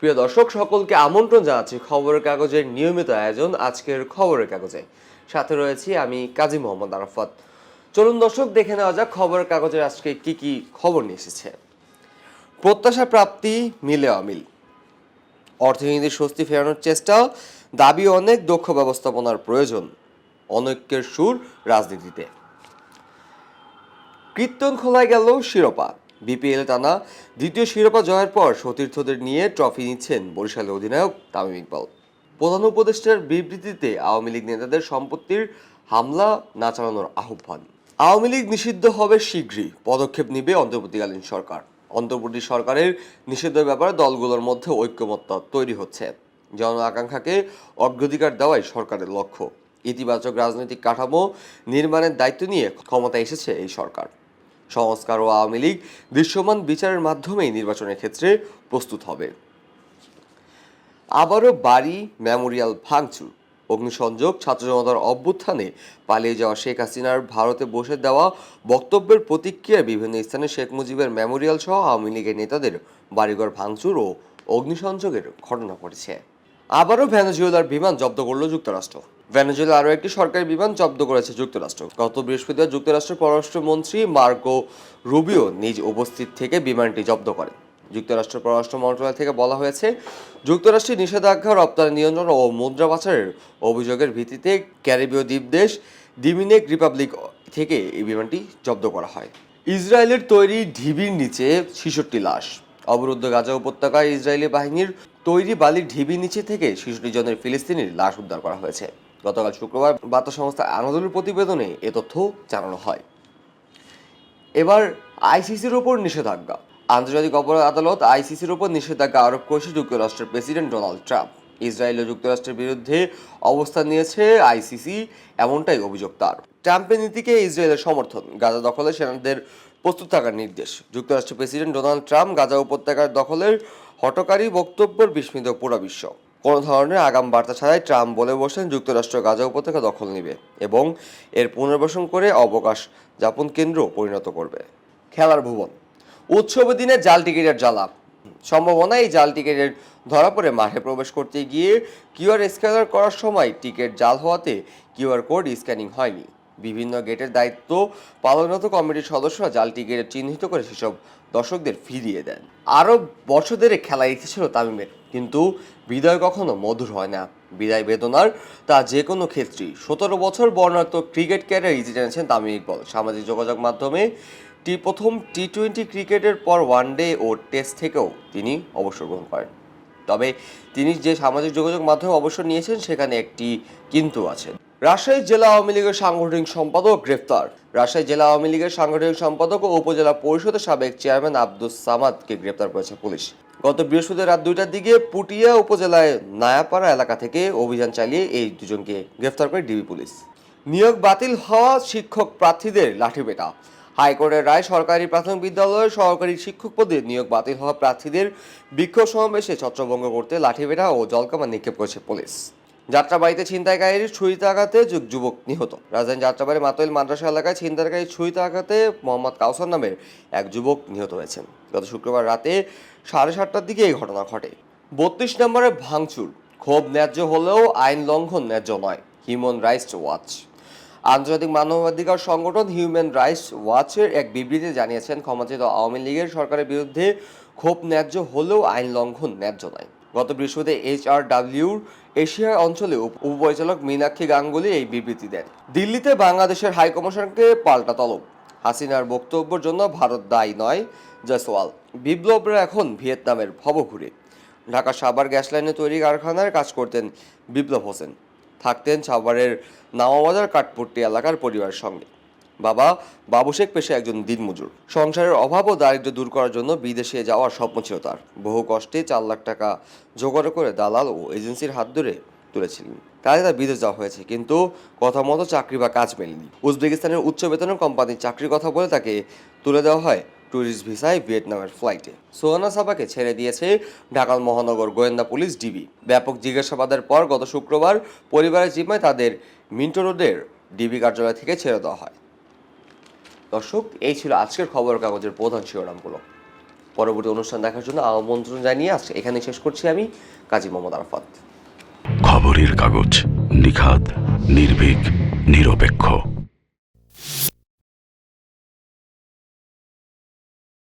প্রিয় দর্শক, সকলকে আমন্ত্রণ জানাচ্ছি খবরের কাগজের নিয়মিত আয়োজন আজকের খবরের কাগজে। সাথে রয়েছি আমি কাজী মোহাম্মদ আরাফাত। চলুন দর্শক, দেখে নেওয়া যাক খবরের কাগজের আজকে কি কি খবর নিয়ে এসেছে। প্রত্যাশা প্রাপ্তি মিলে অমিল। অর্থনীতির স্বস্তি ফেরানোর চেষ্টা, দাবি অনেক দক্ষ ব্যবস্থাপনার প্রয়োজন, অনৈক্যের সুর রাজনীতিতে। কীর্তন খোলায় গেল শিরোপা। বিপিএল টানা দ্বিতীয় শিরোপা জয়ের পর সতীর্থদের নিয়ে ট্রফি নিচ্ছেন বরিশালের অধিনায়ক তামিম ইকবাল। প্রধান উপদেষ্টার বিবৃতিতে আওয়ামী লীগ নেতাদের সম্পত্তির হামলা না চালানোর আহ্বান। আওয়ামী লীগ নিষিদ্ধ হবে শীঘ্রই, পদক্ষেপ নিবে অন্তর্বর্তীকালীন সরকার। অন্তর্বর্তী সরকারের নিষিদ্ধের ব্যাপারে দলগুলোর মধ্যে ঐক্যমত্য তৈরি হচ্ছে। জন আকাঙ্ক্ষাকে অগ্রাধিকার দেওয়াই সরকারের লক্ষ্য। ইতিবাচক রাজনৈতিক কাঠামো নির্মাণের দায়িত্ব নিয়ে ক্ষমতায় এসেছে এই সরকার। সংস্কার ও আওয়ামী লীগ দৃশ্যমান বিচারের মাধ্যমেই নির্বাচনের ক্ষেত্রে প্রস্তুত হবে। আবারও বাড়ি, মেমোরিয়াল ভাঙচুর, অগ্নিসংযোগ, ছাত্র জনতার অভ্যুত্থানে পালিয়ে যাওয়া শেখ হাসিনার ভারতে বসে দেওয়া বক্তব্যের প্রতিক্রিয়ায় বিভিন্ন স্থানে শেখ মুজিবের মেমোরিয়াল সহ আওয়ামী লীগের নেতাদের বাড়িঘর ভাঙচুর ও অগ্নিসংযোগের ঘটনা ঘটেছে। আবারও ভেনেজুয়েলার বিমান জব্দ করল যুক্তরাষ্ট্র। ভেনেজুয়েলা আরও একটি সরকারি বিমান জব্দ করেছে যুক্তরাষ্ট্র। গত বৃহস্পতিবার যুক্তরাষ্ট্রের পররাষ্ট্রমন্ত্রী মার্কো রুবিও নিজ উপস্থিত থেকে বিমানটি জব্দ করেন। যুক্তরাষ্ট্র পররাষ্ট্র মন্ত্রণালয় থেকে বলা হয়েছে, যুক্তরাষ্ট্রের নিষেধাজ্ঞা, রপ্তানি নিয়ন্ত্রণ ও মুদ্রা পাচারের অভিযোগের ভিত্তিতে ক্যারিবীয় দ্বীপ দেশ ডিমিনেক রিপাবলিক থেকে এই বিমানটি জব্দ করা হয়। ইসরায়েলের তৈরি ঢিবির নিচে ছেষট্টি লাশ। অবরুদ্ধ গাজা উপত্যকায় ইসরায়েলি বাহিনীর তৈরি বালির ঢিবির নিচে থেকে ছেষট্টি জনের ফিলিস্তিনির লাশ উদ্ধার করা হয়েছে। গতকাল শুক্রবার বার্তা সংস্থা আনাদুলের প্রতিবেদনে এ তথ্য জানানো হয়। এবার আইসিসির ওপর নিষেধাজ্ঞা। আন্তর্জাতিক অপরাধ আদালত আইসিসির ওপর নিষেধাজ্ঞা আরোপ করেছে যুক্তরাষ্ট্রের প্রেসিডেন্ট ডোনাল্ড ট্রাম্প। ইসরায়েল ও যুক্তরাষ্ট্রের বিরুদ্ধে অবস্থান নিয়েছে আইসিসি, এমনটাই অভিযোগ তার। ট্রাম্পের নীতিকে ইসরায়েলের সমর্থন, গাজা দখলে সেনাদের প্রস্তুত থাকার নির্দেশ। যুক্তরাষ্ট্রের প্রেসিডেন্ট ডোনাল্ড ট্রাম্প গাজা উপত্যকার দখলের হটকারী বক্তব্যের বিস্মিত পুরা বিশ্ব। কোনো ধরনের আগাম বার্তা ছাড়াই ট্রাম্প বলে বসেন যুক্তরাষ্ট্র গাজা উপত্যকা দখল নেবে এবং এর পুনর্বাসন করে অবকাশ যাপন কেন্দ্র পরিণত করবে। খেলার ভুবন। উৎসবের দিনে জাল টিকিটের জ্বালা। সম্ভাবনা, এই জাল টিকিটের ধরা পড়ে মাঠে প্রবেশ করতে গিয়ে কিউআর স্ক্যানার করার সময় টিকিট জাল হওয়াতে কিউআর কোড স্ক্যানিং হয়নি। বিভিন্ন গেটের দায়িত্ব পালনত কমিটির সদস্যরা জালটি টিকিট চিহ্নিত করে সেসব দর্শকদের ফিরিয়ে দেন। আরও বছর ধরে খেলা ইচ্ছে ছিল তামিমের, কিন্তু বিদায় কখনো মধুর হয় না। বিদায় বেদনার তা যে কোনো ক্ষেত্রেই। সতেরো বছর বর্ণাঢ্য ক্রিকেট ক্যারিয়ার ইতি টেনেছেন তামিম ইকবল। সামাজিক যোগাযোগ মাধ্যমে টি প্রথম টি টোয়েন্টি ক্রিকেটের পর ওয়ানডে ও টেস্ট থেকেও তিনি অবসর গ্রহণ করেন। তবে তিনি যে সামাজিক যোগাযোগ মাধ্যমে অবসর নিয়েছেন, সেখানে একটি কিন্তু আছে। রাজশাহী জেলা আওয়ামী লীগের সাংগঠনিক সম্পাদক গ্রেফতার। রাজশাহী জেলা আওয়ামী লীগের সাংগঠনিক সম্পাদক ও উপজেলা পরিষদের সাবেক চেয়ারম্যান আব্দুস সামাদকে গ্রেফতার করেছে পুলিশ। গত বৃহস্পতিবার রাত দুইটার দিকে পুটিয়া উপজেলায় নায়াপাড়া এলাকা থেকে অভিযান চালিয়ে এই দুজনকে গ্রেফতার করে ডিবি পুলিশ। নিয়োগ বাতিল হওয়া শিক্ষক প্রার্থীদের লাঠি লাঠিপেটা। হাইকোর্টের রায় সরকারি প্রাথমিক বিদ্যালয়ের সহকারী শিক্ষক পদে নিয়োগ বাতিল হওয়া প্রার্থীদের বিক্ষোভ সমাবেশে ছত্রভঙ্গ করতে লাঠিপেটা ও জলকামান নিক্ষেপ করেছে পুলিশ। যাত্রাবাড়িতে ছিনতাইকারীর ছুরিতে আঘাতে যুবক নিহত। রাজধানী যাত্রাবাড়ি মাতোয়াইল মাদ্রাসা এলাকায় ছিনতাইকারীর ছুরিতে আঘাতে মোহাম্মদ কাউসার নামের এক যুবক নিহত হয়েছেন। গত শুক্রবার রাতে সাড়ে সাতটার দিকে এই ঘটনা ঘটে। বত্রিশ নম্বরে ভাঙচুর, ক্ষোভ ন্যায্য হলেও আইন লঙ্ঘন ন্যায্য নয়, হিউম্যান রাইটস ওয়াচ। আন্তর্জাতিক মানবাধিকার সংগঠন হিউম্যান রাইটস ওয়াচের এক বিবৃতিতে জানিয়েছেন ক্ষমতায়িত আওয়ামী লীগের সরকারের বিরুদ্ধে ক্ষোভ ন্যায্য হলেও আইন লঙ্ঘন ন্যায্য নয়। গত বৃহস্পতি এইচ আর ডাব্লিউর এশিয়া অঞ্চলে উপপরিচালক মীনাক্ষী গাঙ্গুলি এই বিবৃতি দেন। দিল্লিতে বাংলাদেশের হাইকমিশনকে পাল্টা তলব। হাসিনার বক্তব্যের জন্য ভারত দায়ী নয়, জয়সওয়াল। বিপ্লবরা এখন ভিয়েতনামের ভবঘুরে। ঢাকা সাভার গ্যাস লাইনে তৈরি কারখানায় কাজ করতেন বিপ্লব হোসেন। থাকতেন সাভারের নামাবাজার কাঠপট্টি এলাকার পরিবারের সঙ্গে। বাবা বাবু শেখ পেশে একজন দিনমজুর। সংসারের অভাব ও দারিদ্র্য দূর করার জন্য বিদেশে যাওয়ার স্বপ্ন ছিল তার। বহু কষ্টে চার লাখ টাকা জোগাড় করে দালাল ও এজেন্সির হাত ধরে তুলেছিলেন। তাই তার বিদেশ যাওয়া হয়েছে, কিন্তু কথা মতো চাকরি বা কাজ মেলেনি। উজবেকিস্তানের উচ্চ বেতনের কোম্পানির চাকরির কথা বলে তাকে তুলে দেওয়া হয় ট্যুরিস্ট ভিসায় ভিয়েতনামের ফ্লাইটে। সোহানা সাবাকে ছেড়ে দিয়েছে ঢাকা মহানগর গোয়েন্দা পুলিশ ডিবি। ব্যাপক জিজ্ঞাসাবাদের পর গত শুক্রবার পরিবারের জিম্মায় তাদের মিন্টো রোডের ডিবি কার্যালয় থেকে ছেড়ে দেওয়া হয়। দর্শক, এই ছিল আজকের খবর কাগজের প্রধান শিরোনামগুলো। পরবর্তী অনুষ্ঠান দেখার জন্য আমন্ত্রণ জানিয়ে আজকে এখানে শেষ করছি আমি, কাজী মোহাম্মদ আরফাত। খবরের কাগজ নিখাদ, নির্ভীক, নিরপেক্ষ।